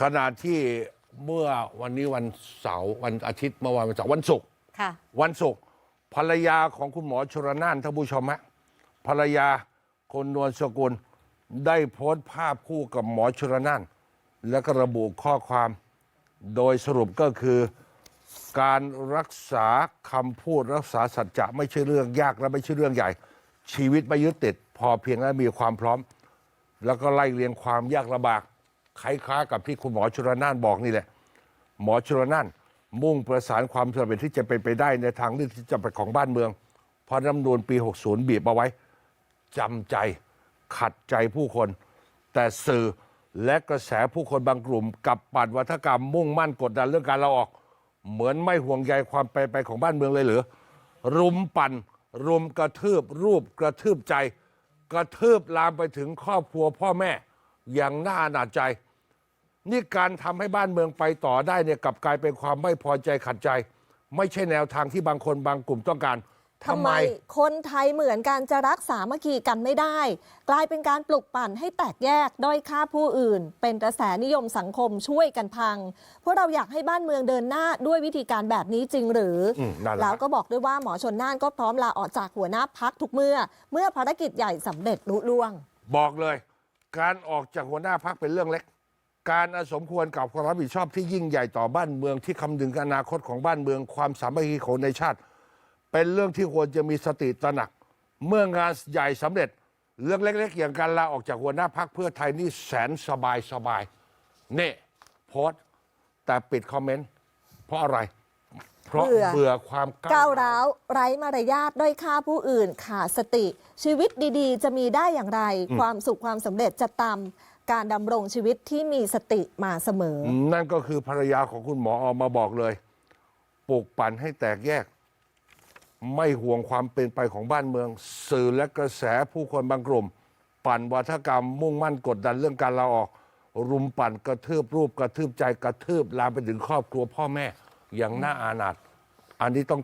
ขณะที่เมื่อวันนี้วันเสาร์วันอาทิตย์เมื่อวานวันเสาร์วันศุกร์ค่ะ วันศุกร์ภรรยาของคุณหมอชรนานท่านผู้ชมฮะภรรยาคนนวลสกุลได้โพสต์ภาพคู่กับหมอชรนานแล้วก็ระบุข้อความโดยสรุปก็คือ การรักษาคำพูดรักษาสัจจะไม่ใช่เรื่องยากและไม่ใช่เรื่องใหญ่ ชีวิตไม่ยึดติด พอเพียงและมีความพร้อม แล้วก็ไล่เรียงความยากลำบาก คล้ายๆกับที่คุณหมอชรนานบอกนี่แหละ หมอชลน่านมุ่งประสานความสำเร็จที่จะเป็นไปได้ในทางเลือกที่จะเป็นของบ้านเมือง เพราะรัฐนูญปี 60 บีบเอาไว้จำใจขัดใจผู้คน แต่สื่อและกระแสผู้คนบางกลุ่มกับปัดวัฒกรรมมุ่งมั่นกดดันเรื่องการเราออก เหมือนไม่ห่วงใยความไปไปของบ้านเมืองเลยหรือ รุมปั่น รุมกระทืบรูปกระทืบใจ กระทืบลามไปถึงครอบครัวพ่อแม่อย่างน่าอนาจใจ นี่การทำให้บ้านเมืองไปต่อได้เนี่ยกลับกลายเป็นความไม่พอใจขัดใจ ไม่ใช่แนวทางที่บางคนบางกลุ่มต้องการทำทำไมไม คนไทยเหมือนกันจะรักสามัคคีกันไม่ได้ กลายเป็นการปลุกปั่นให้แตกแยกด้อยค่าผู้อื่น เป็นกระแสนิยมสังคมช่วยกันพัง เพราะเราอยากให้บ้านเมืองเดินหน้าด้วยวิธีการแบบนี้จริงหรืออืมนั่นแหละแล้วก็บอกด้วยว่าหมอชนน่านก็พร้อมลาออกจากหัวหน้าพักทุกเมื่อ เมื่อภารกิจใหญ่สำเร็จลุล่วง บอกเลย การออกจากหัวหน้าพักเป็นเรื่องเล็ก การสมควรกับความรับผิดชอบที่ยิ่งใหญ่ต่อบ้านเมืองที่คำนึงอนาคตของบ้านเมืองความสามัคคีของในชาติ เป็นเรื่องที่ควรจะมีสติตระหนัก เมื่องานใหญ่สำเร็จ เรื่องเล็กๆ อย่างการลาออกจากหัวหน้าพักเพื่อไทยนี่แสนสบายสบายนี่โพสต์แต่ปิดคอมเมนต์เพราะอะไร เพราะเบื่อ เบื่อความก้าวร้าว ไร้มารยาทด้อยค่าผู้อื่นขาดสติ ชีวิตดีๆ จะมีได้อย่างไร ความสุขความสำเร็จจะตาม การดำรงชีวิตที่มีสติมาเสมอ นั่นก็คือภรรยาของคุณหมอออกมาบอกเลยปลุกปั่นให้แตกแยก ไม่ห่วงความเป็นไปของบ้านเมือง สื่อและกระแสผู้คนบางกลุ่ม ปั่นวัฒกรรมมุ่งมั่นกดดันเรื่องการลาออก รุมปั่นกระทืบรูปกระทืบใจกระทืบลามไปถึงครอบครัวพ่อแม่อย่างน่าอานาถอันนี้ต้อง